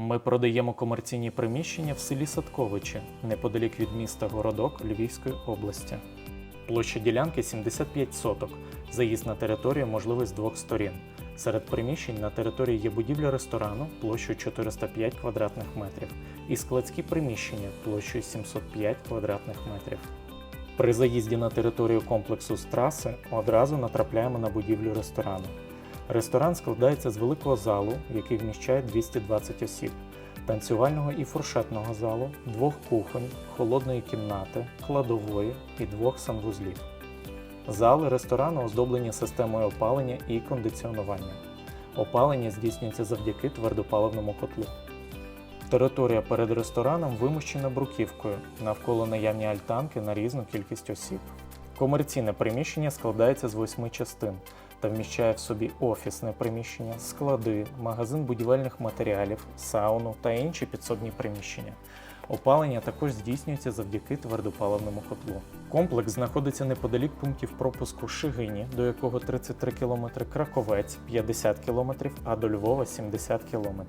Ми продаємо комерційні приміщення в селі Садковичі, неподалік від міста Городок Львівської області. Площа ділянки 75 соток. Заїзд на територію можливий з двох сторін. Серед приміщень на території є будівля ресторану площею 405 квадратних метрів і складські приміщення площею 705 квадратних метрів. При заїзді на територію комплексу з траси одразу натрапляємо на будівлю ресторану. Ресторан складається з великого залу, який вміщає 220 осіб, танцювального і фуршетного залу, двох кухонь, холодної кімнати, кладової і двох санвузлів. Зали ресторану оздоблені системою опалення і кондиціонування. Опалення здійснюється завдяки твердопаливному котлу. Територія перед рестораном вимощена бруківкою, навколо наявні альтанки на різну кількість осіб. Комерційне приміщення складається з восьми частин та вміщає в собі офісне приміщення, склади, магазин будівельних матеріалів, сауну та інші підсобні приміщення. Опалення також здійснюється завдяки твердопаливному котлу. Комплекс знаходиться неподалік пунктів пропуску Шигині, до якого 33 км, Краковець 50 км, а до Львова 70 км.